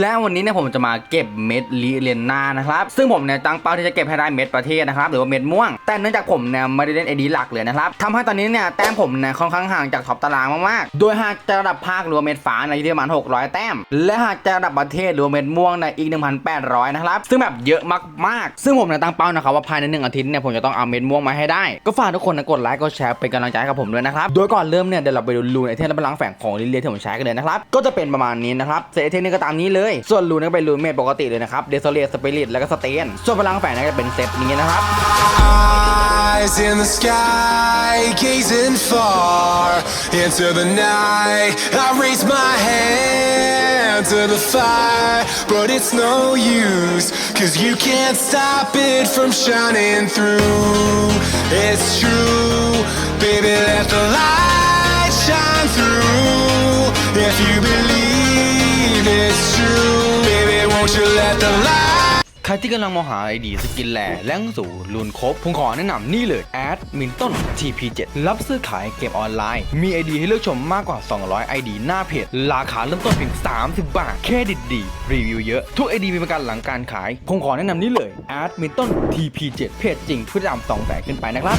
และวันนี้เนี่ยผมจะมาเก็บเม็ดลีเลียนนานะครับ ซึ่งผมเนี่ยตั้งเป้าที่จะเก็บให้ได้เม็ดประเทศนะครับ หรือว่าเม็ดม่วง แต่เนื่องจากผมเนี่ยไม่ได้เล่นไอดีหลักเลยนะครับทำให้ตอนนี้เนี่ยแต้มผมเนี่ยค่อนข้างห่างจากท็อปตารางมากๆ โดยหากจะระดับภาคหรือว่าเม็ดฟ้าในที่ประมาณ 600 แต้ม และหากจะระดับประเทศหรือว่าเม็ดม่วงในอีก 1,800 นะครับ ซึ่งแบบเยอะมากๆ ซึ่งผมเนี่ยตั้งเป้านะครับว่าภายในหนึ่งอาทิตย์เนี่ยผมจะต้องเอาเม็ดม่วงมาให้ได้ ก็ฝากทุกคนนะกดไลค์กดแชร์เป็นกำลังใจให้กับผมด้วยนะครับ โดยก่อนเริ่มเนี่ยเดี๋ยวเราไปดูรูนไอเทมและพลังแฝงของลิเลที่ผมใช้กันเลยนะครับ ก็จะเป็นประมาณนี้นะครับเซตไอเทมนี่ก็ตามนี้ี้เลย ส่วนรูนก็เป็นรูนเมดปกติเลยนะครับเดโซเลียสปิริตแล้วก็สเตนส่วนพลังแฝงนี่ยก็เป็นเซตนี้นะครับ Eyes in the sky, gazing far into the night. I raise my hand to the fire, but it's no use, cause you can't stop it from shining through. It's true, baby, let the light shine through. If you believe ใครที่กำลังมองหาไอดีสกินแหล่แรงสูลูนครบผมขอแนะนำนี่เลยแอดมินต้น TP7 รับซื้อขายเกมออนไลน์ มีไอดีให้เลือกชมมากกว่า 200ไอดีหน้าเพจ ราคาเริ่มต้นเพียง 30 บาท เครดิตดี รีวิวเยอะ ทุกไอดีมีประกันหลังการขาย ผมขอแนะนำนี่เลยแอดมินต้น TP7 เพจจริงผู้ติดตาม2แสนขึ้นไปนะครับ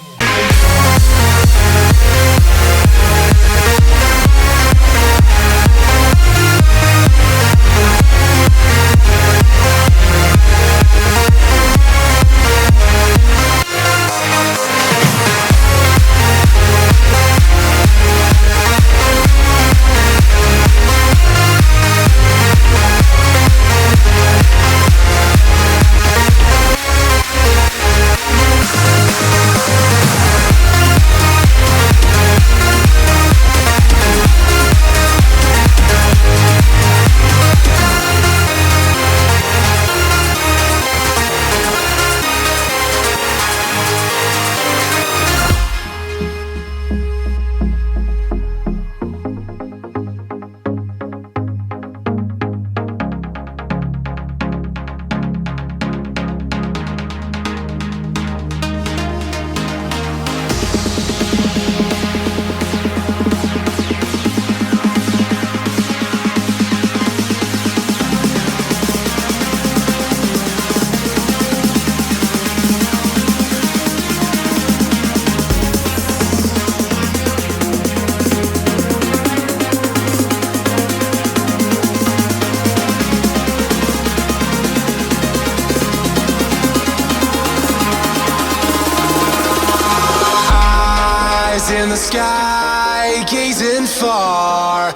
in the sky, gazing far